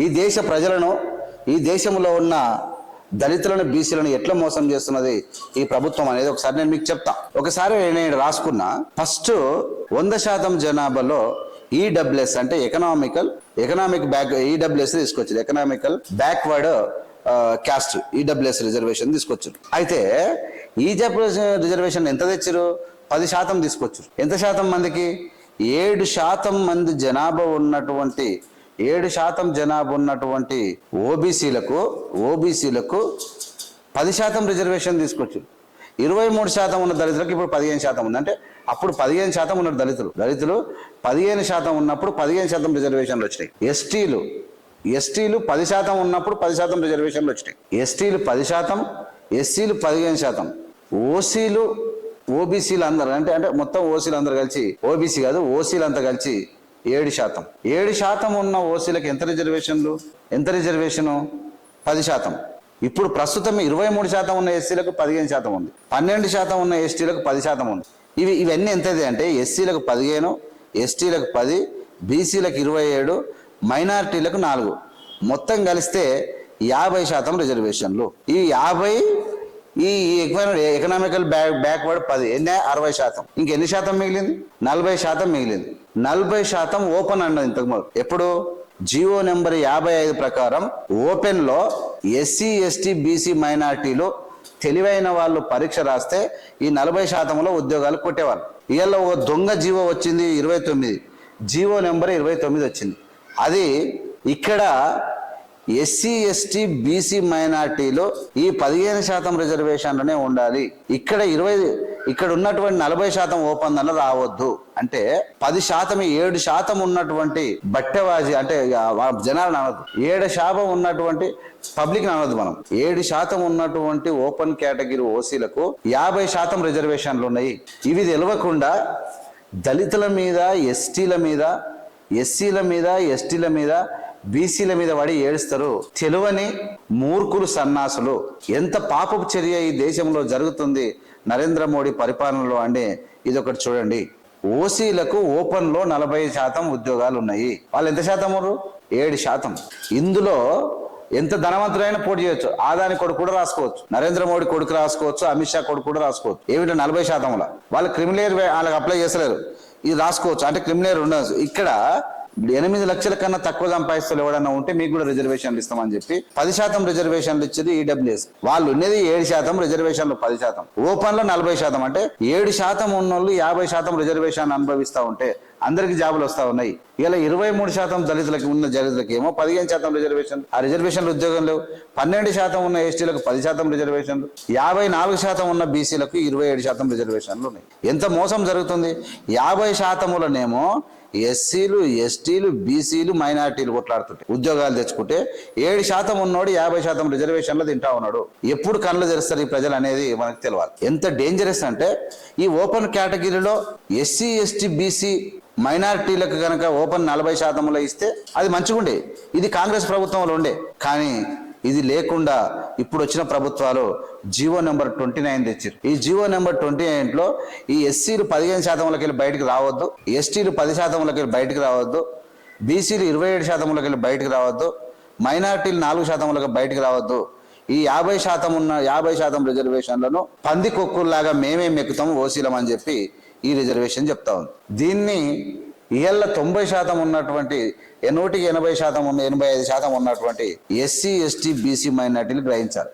ఈ దేశ ప్రజలను ఈ దేశంలో ఉన్న దళితులను బీసీలను ఎట్లా మోసం చేస్తున్నది ఈ ప్రభుత్వం అనేది ఒకసారి నేను మీకు చెప్తా. ఒకసారి నేను రాసుకున్నా. ఫస్ట్ వంద శాతం జనాభాలో ఈడబ్ల్యూఎస్ అంటే ఎకనామికల్ ఎకనామిక్ బ్యాక్ ఈడబ్ల్యూఎస్ తీసుకొచ్చింది economical backward caste EWS reservation తీసుకొచ్చారు. అయితే ఈడబ్ల్యూఎస్ రిజర్వేషన్ ఎంత తెచ్చారు పది శాతం తీసుకొచ్చారు. ఎంత శాతం మందికి? ఏడు శాతం మంది జనాభా ఉన్నటువంటి ఏడు శాతం జనాభా ఉన్నటువంటి ఓబీసీలకు ఓబీసీలకు పది శాతం రిజర్వేషన్ తీసుకొచ్చు ఇరవై మూడు శాతం ఉన్న దళితులకు ఇప్పుడు పదిహేను శాతం ఉంది. అంటే అప్పుడు పదిహేను శాతం ఉన్న దళితులు దళితులు పదిహేను శాతం ఉన్నప్పుడు పదిహేను శాతం రిజర్వేషన్లు వచ్చినాయి. ఎస్టీలు ఎస్టీలు పది శాతం ఉన్నప్పుడు పది శాతం రిజర్వేషన్లు వచ్చినాయి. ఎస్టీలు పది శాతం ఎస్సీలు పదిహేను శాతం. ఓసీలు ఓబీసీలు అందరు అంటే అంటే మొత్తం ఓసీలు అందరు కలిసి ఓబీసీ కాదు ఓసీలు అంతా కలిసి ఏడు శాతం. ఏడు శాతం ఉన్న ఓసీలకు ఎంత రిజర్వేషన్లు? ఎంత రిజర్వేషను? పది శాతం. ఇప్పుడు ప్రస్తుతం ఇరవై మూడు శాతం ఉన్న ఎస్సీలకు పదిహేను శాతం ఉంది. పన్నెండు శాతం ఉన్న ఎస్టీలకు పది శాతం ఉంది. ఇవి ఇవన్నీ ఎంతది అంటే ఎస్సీలకు పదిహేను ఎస్టీలకు పది బీసీలకు ఇరవై ఏడు మైనారిటీలకు నాలుగు. మొత్తం కలిస్తే యాభై శాతం రిజర్వేషన్లు. ఈ యాభై ఈ ఎకనామికల్ బ్యాక్ బ్యాక్వర్డ్ పది ఎన్ని? అరవై శాతం. ఇంకెన్ని శాతం మిగిలింది? నలభై శాతం మిగిలింది. నలభై శాతం ఓపెన్ అన్నది ఇంతకు ఎప్పుడు? జియో నెంబర్ యాభై ఐదు ప్రకారం ఓపెన్లో ఎస్సీ ఎస్టీ బీసీ మైనార్టీలు తెలివైన వాళ్ళు పరీక్ష రాస్తే ఈ నలభై శాతంలో ఉద్యోగాలు కొట్టేవాళ్ళు. ఇవాళ ఒక దొంగ జీవో వచ్చింది ఇరవై తొమ్మిది. జీవో నెంబర్ ఇరవై తొమ్మిది వచ్చింది. అది ఇక్కడ ఎస్సీ ఎస్టీ బీసీ మైనార్టీలో ఈ పదిహేను శాతం రిజర్వేషన్లోనే ఉండాలి. ఇక్కడ ఇరవై ఇక్కడ ఉన్నటువంటి నలభై శాతం ఒప్పందంలో రావద్దు. అంటే పది శాతం ఏడు శాతం ఉన్నటువంటి బట్టెవాజీ అంటే జనాలు జనాలను అనవద్దు ఏడు శాతం ఉన్నటువంటి పబ్లిక్ అనవద్దు మనం. ఏడు శాతం ఉన్నటువంటి ఓపెన్ కేటగిరీ ఓసీలకు యాభై శాతం రిజర్వేషన్లు ఉన్నాయి. ఇవి తెలియకుండా దళితుల మీద ఎస్టీల మీద ఎస్సీల మీద ఎస్టీల మీద బీసీల మీద పడి ఏడుస్తారు. తెలువని మూర్ఖులు సన్నాసులు. ఎంత పాపపు చర్య ఈ దేశంలో జరుగుతుంది నరేంద్ర మోడీ పరిపాలనలో అంటే ఇది ఒకటి చూడండి. ఓసీలకు ఓపెన్లో నలభై శాతం ఉద్యోగాలు ఉన్నాయి. వాళ్ళు ఎంత శాతం ఉన్నారు? ఏడు శాతం. ఇందులో ఎంత ధనవంతులైన పోటీ చేయొచ్చు. ఆదాని కొడుకు కూడా రాసుకోవచ్చు. నరేంద్ర మోడీ కొడుకు రాసుకోవచ్చు. అమిత్ షా కొడుకు కూడా రాసుకోవచ్చు. ఏమిటో నలభై శాతంలో? వాళ్ళు క్రిమినల్ వాళ్ళకి అప్లై చేస్తలేరు. ఇది రాసుకోవచ్చు. అంటే క్రిమినల్ ఉండదు. ఇక్కడ ఎనిమిది లక్షల కన్నా తక్కువ సంపాదిస్తారు ఎవడన్నా ఉంటే మీకు కూడా రిజర్వేషన్లు ఇస్తామని చెప్పి పది శాతం రిజర్వేషన్లు ఇచ్చేది ఈడబ్ల్యూఎస్ వాళ్ళు ఉన్నది ఏడు శాతం రిజర్వేషన్లు పది శాతం. ఓపెన్లో నలభై శాతం. అంటే ఏడు శాతం ఉన్నోళ్ళు యాభై శాతం రిజర్వేషన్ అనుభవిస్తా ఉంటే అందరికి జాబులు వస్తా ఉన్నాయి. ఇలా ఇరవై మూడు శాతం దళితులకి ఉన్న దళితులకు ఏమో పదిహేను శాతం రిజర్వేషన్ ఆ రిజర్వేషన్లు ఉద్యోగం లేవు. పన్నెండు శాతం ఉన్న ఎస్టీలకు పది శాతం రిజర్వేషన్లు. యాభై నాలుగు శాతం ఉన్న బీసీలకు ఇరవై ఏడు శాతం రిజర్వేషన్లు ఉన్నాయి. ఎంత మోసం జరుగుతుంది? యాభై శాతములనేమో ఎస్సీలు ఎస్టీలు బీసీలు మైనార్టీలు కొట్లాడుతుంటే ఉద్యోగాలు తెచ్చుకుంటే ఏడు శాతం ఉన్నోడు యాభై శాతం రిజర్వేషన్లు తింటా ఉన్నాడు. ఎప్పుడు కళ్ళు తెరుస్తారు ఈ ప్రజలు అనేది మనకు తెలియాలి ఎంత డేంజరస్ అంటే ఈ ఓపెన్ కేటగిరీలో ఎస్సీ ఎస్టీ బీసీ మైనారిటీలకు కనుక ఓపెన్ నలభై శాతంలో ఇస్తే అది మంచిగుండే. ఇది కాంగ్రెస్ ప్రభుత్వంలో ఉండే. కానీ ఇది లేకుండా ఇప్పుడు వచ్చిన ప్రభుత్వాలు జీవో నెంబర్ ట్వంటీ నైన్ తెచ్చారు ఈ జీవో నెంబర్ ట్వంటీ లో ఈ ఎస్సీలు పదిహేను శాతంలోకి వెళ్ళి బయటకు రావద్దు ఎస్టీలు పది శాతంలోకి వెళ్ళి బయటకు రావద్దు బీసీలు ఇరవై ఏడు శాతంలోకి వెళ్ళి బయటకు రావద్దు మైనార్టీలు నాలుగు శాతంలోకి బయటకు రావద్దు. ఈ యాభై శాతం ఉన్న యాభై శాతం రిజర్వేషన్లను పంది కొక్కుల్లాగా మేమే మెక్కుతాం ఓసీలం అని చెప్పి ఈ రిజర్వేషన్ చెప్తా ఉంది. దీన్ని ఇవాళ తొంభై శాతం ఉన్నటువంటి నూటికి ఎనభై శాతం ఉన్న ఎనభై ఐదు శాతం ఉన్నటువంటి ఎస్సీ ఎస్టీ బీసీ మైనార్టీలు గ్రహించాలి.